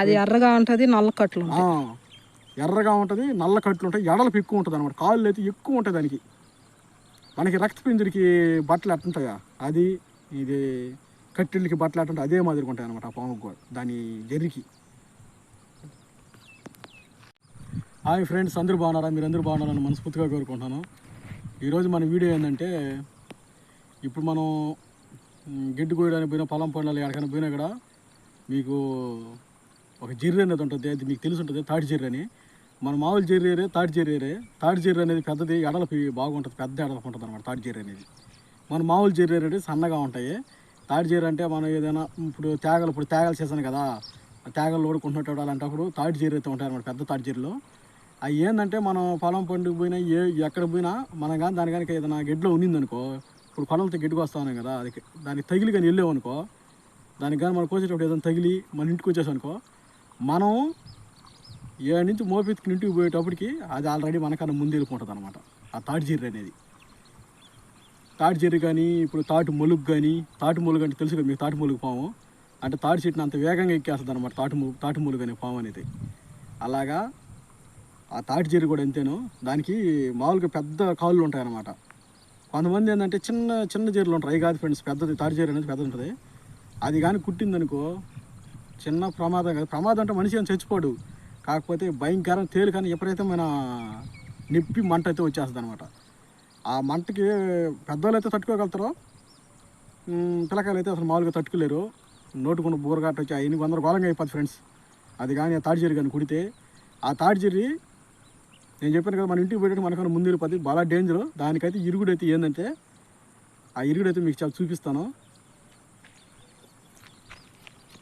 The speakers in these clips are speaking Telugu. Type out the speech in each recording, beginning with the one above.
అది ఎర్రగా ఉంటది నల్ల కట్లు ఎర్రగా ఉంటుంది నల్ల కట్లు ఉంటాయి. ఎడలపు ఎక్కువ ఉంటుంది అనమాట కాళ్ళు అయితే ఎక్కువ ఉంటాయి దానికి. మనకి రక్త పింజరికి బట్టలు ఎట్టుంటాయా అది ఇది కట్టిళ్ళకి బట్టలు ఎట్టుంటాయి అదే మాదిరిగా ఉంటాయి అనమాట ఆ కూడా దాని జర్రికి హాయ్ ఫ్రెండ్స్ అందరూ బాగున్నారా? మీరు అందరూ బాగున్నారని మనస్ఫూర్తిగా కోరుకుంటున్నాను. ఈరోజు మన వీడియో ఏంటంటే ఇప్పుడు మనం గడ్డి కోయడానికి పోయినా పొలం పనులు ఎక్కడికైనా పోయినా కూడా మీకు ఒక జిర్రి అనేది ఉంటుంది అది మీకు తెలిసి ఉంటుంది తాటి జిర్రి అని. మన మామూలు జిర్రి తాటి జిర్రి తాటి జిర్రి అనేది పెద్దది ఎడలపి బాగుంటుంది పెద్ద ఎడలపు ఉంటుంది అనమాట తాటి జిర్రి అనేది. మన మామూలు జిర్రి అనేది సన్నగా ఉంటాయి. తాటి జిర్రి అంటే మనం ఏదైనా ఇప్పుడు తేగలు ఇప్పుడు తేగలు సీజన్ కదా తేగలు ఓడుకుంటున్నట్టు అలాంటప్పుడు తాటి జిర్రి అయితే ఉంటాయి అనమాట పెద్ద తాటి జిర్రలు. అవి ఏంటంటే మనం పొలం పండుగ పోయినా ఏ ఎక్కడ పోయినా మనం కానీ దాని కనుక ఏదైనా గడ్డిలో ఉన్నిందనుకో ఇప్పుడు కొండలతో గడ్డికి వస్తాను ఉన్నాం కదా అది దానికి తగిలి కానీ వెళ్ళామనుకో దానికి కానీ మనం కోసేటప్పుడు ఏదైనా తగిలి మన ఇంటికి వచ్చేసానుకో మనం ఏ నుంచి మోపెత్తుకుని ఇంటికి పోయేటప్పటికి అది ఆల్రెడీ మనకన్నా ముందు వెళ్ళిపోతుంది అనమాట ఆ తాటి జీర్రి అనేది. తాటి జీర్రి కానీ ఇప్పుడు తాటి మొలుగు కానీ తాటి మొలుగు అంటే తెలుసు కదా మీకు తాటి మొలుగు పాము. అంటే తాటి చెట్టుని అంత వేగంగా ఎక్కేస్తుంది అనమాట తాటి మొ- తాటి మొలుగు అనే పాము అనేది. అలాగా ఆ తాటి చీర కూడా ఎంతేనో దానికి మామూలుగా పెద్ద కాళ్ళు ఉంటాయి అన్నమాట. కొంతమంది ఏంటంటే చిన్న చిన్న జీర్లు ఉంటాయి అవి కాదు ఫ్రెండ్స్ పెద్దది తాటి జీర్రి అనేది పెద్ద ఉంటుంది. అది కానీ కుట్టిందనుకో చిన్న ప్రమాదం కాదు. ప్రమాదం అంటే మనిషి ఏం చచ్చిపోడు. కాకపోతే భయంకరం తేలికని ఎప్పుడైతే మన నిప్పి మంట అయితే వచ్చేస్తుంది అనమాట ఆ మంటకి పెద్దవాళ్ళు అయితే తట్టుకోగలుగుతారో పిల్లకాయలు అయితే అసలు మామూలుగా తట్టుకోలేరు. నోటుకున్న బూరగాట వచ్చి ఎన్ని వందల గోళంగా అయిపోద్ది ఫ్రెండ్స్. అది కానీ ఆ తాడిజీరి కానీ కుడితే. ఆ తాడిజీరి నేను చెప్పాను కదా మన ఇంటికి పోయేటప్పుడు మనకన్నా ముందు వెళ్ళిపోతుంది బాగా డేంజర్ దానికైతే ఇరుగుడు అయితే ఏంటంటే ఆ ఇరుగుడు అయితే మీకు చాలా చూపిస్తాను.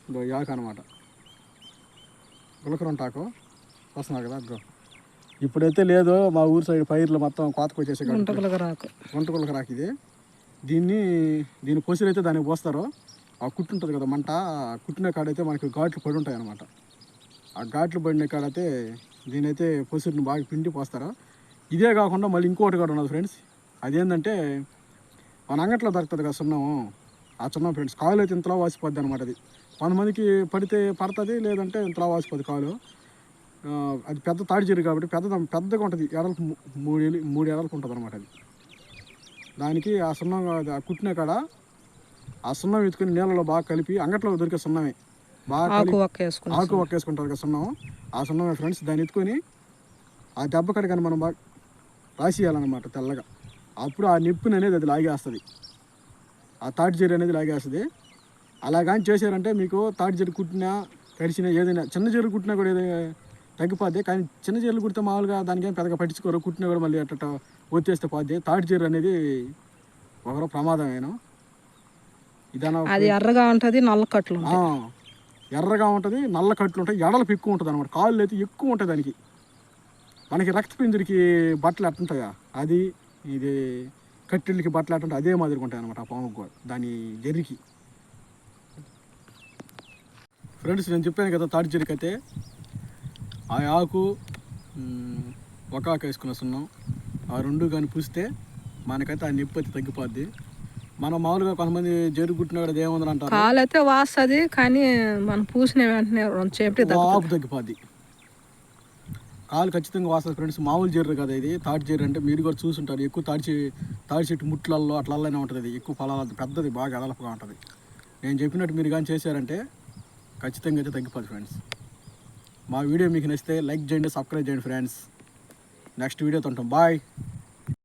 ఇదో యాక అనమాట గులకరంటాకు వస్తున్నారు కదా అగ్గో. ఇప్పుడైతే లేదు మా ఊరు సైడ్ పైర్లు మొత్తం కోతకు వచ్చేసి గుంటకులుగా రాకు. వంట గులకరాకు ఇది. దీన్ని దీని పొసిరు అయితే దానికి పోస్తారు. ఆ కుట్టు ఉంటుంది కదా మంట ఆ కుట్టిన కాడైతే మనకి ఘాట్లు పడి ఉంటాయి అనమాట ఆ ఘాట్లు పడిన కాడైతే దీనైతే పొసిరిని బాగా పిండి పోస్తారు. ఇదే కాకుండా మళ్ళీ ఇంకోటి కూడా ఉన్నది ఫ్రెండ్స్. అదేంటంటే మన అంగట్లో దొరుకుతుంది కదా సున్నం. ఆ సున్నం ఫ్రెండ్స్. కాలు అయితే ఇంతలా వాసిపోద్ది అనమాట అది. కొంతమందికి పడితే పడుతుంది లేదంటే ఇంతలా వాసిపోద్ది కాలు అది పెద్ద తాడి చెరు కాబట్టి పెద్ద పెద్దగా ఉంటుంది. ఎడలకు మూడు ఏళ్ళు మూడు ఎడలకు ఉంటుంది అనమాట అది. దానికి ఆ సున్నం ఆ కుట్టిన కాడ ఆ సున్నం ఎత్తుకుని నీళ్ళలో బాగా కలిపి అంగట్లో దొరికే సున్నమే. బాగా ఆకు ఒక్క ఒక్కేసుకుంటారు కదా సున్నం. ఆ సున్నమే ఫ్రెండ్స్ దాన్ని ఎత్తుకొని ఆ దెబ్బ కడ కానీ మనం బాగా రాసియాలన్నమాట తెల్లగా. అప్పుడు ఆ నిప్పుని అనేది అది లాగేస్తుంది. ఆ తాటి జీరి అనేది లాగేస్తుంది. అలా కానీ చేశారంటే మీకు తాటి జీరి కుట్టినా కరిచినా ఏదైనా చిన్న జీరు కుట్టినా కూడా ఏదైనా తగ్గిపోద్ది. కానీ చిన్న జీరలు కుడితే మామూలుగా దానికి ఏం పెద్దగా పట్టించుకోరు. కుట్టినా కూడా మళ్ళీ అట్ట వచ్చేస్తే పోద్ది తాటి జీరు అనేది ఒకరు ప్రమాదమేను. ఇదన అది ఎర్రగా ఉంటది నల్ల కట్లు ఎర్రగా ఉంటుంది నల్ల కట్లు ఉంటాయి. ఎడలపు ఎక్కువ ఉంటుంది అనమాట కాళ్ళు అయితే ఎక్కువ ఉంటాయి దానికి. మనకి రక్త పింజరికి బట్టలు ఎట్టుంటాయా? అది ఇది కట్టిళ్ళకి బట్టలు ఎట్టుంటాయి అదే మాదిరిగా ఉంటాయి అనమాట ఆ పాముకు కూడా దాని జరికి. ఫ్రెండ్స్ నేను చెప్పాను కదా తాటి జరికి అయితే ఆ ఆకు ఒక ఆకు వేసుకున్న సున్నం. ఆ రెండు కానీ పూస్తే మనకైతే ఆ నొప్పి అయితే తగ్గిపోద్ది. మనం మామూలుగా కొంతమంది జరుగు కుట్టినా కూడా అది ఏముందని అంటారు. కాలు అయితే వాస్తుంది కానీ మనం పూసిన వెంటనే రెండు చేపటి వాపు తగ్గిపోద్ది. కాలు ఖచ్చితంగా వాస్తుంది ఫ్రెండ్స్ మామూలు జీర్రు కదా ఇది. తాటి జీర్రు అంటే మీరు కూడా చూసుంటారు. ఎక్కువ తాడిచి తాడి చెట్టు ముట్లల్లో అట్లల్లోనే ఉంటుంది. ఇది ఎక్కువ ఫలాలు పెద్దది బాగా అదలపుగా ఉంటుంది. నేను చెప్పినట్టు మీరు కానీ చేశారంటే ఖచ్చితంగా అయితే తగ్గిపోదు ఫ్రెండ్స్ మా వీడియో మీకు నచ్చితే లైక్ చేయండి సబ్స్క్రైబ్ చేయండి ఫ్రెండ్స్ నెక్స్ట్ వీడియోతో ఉంటాం. బాయ్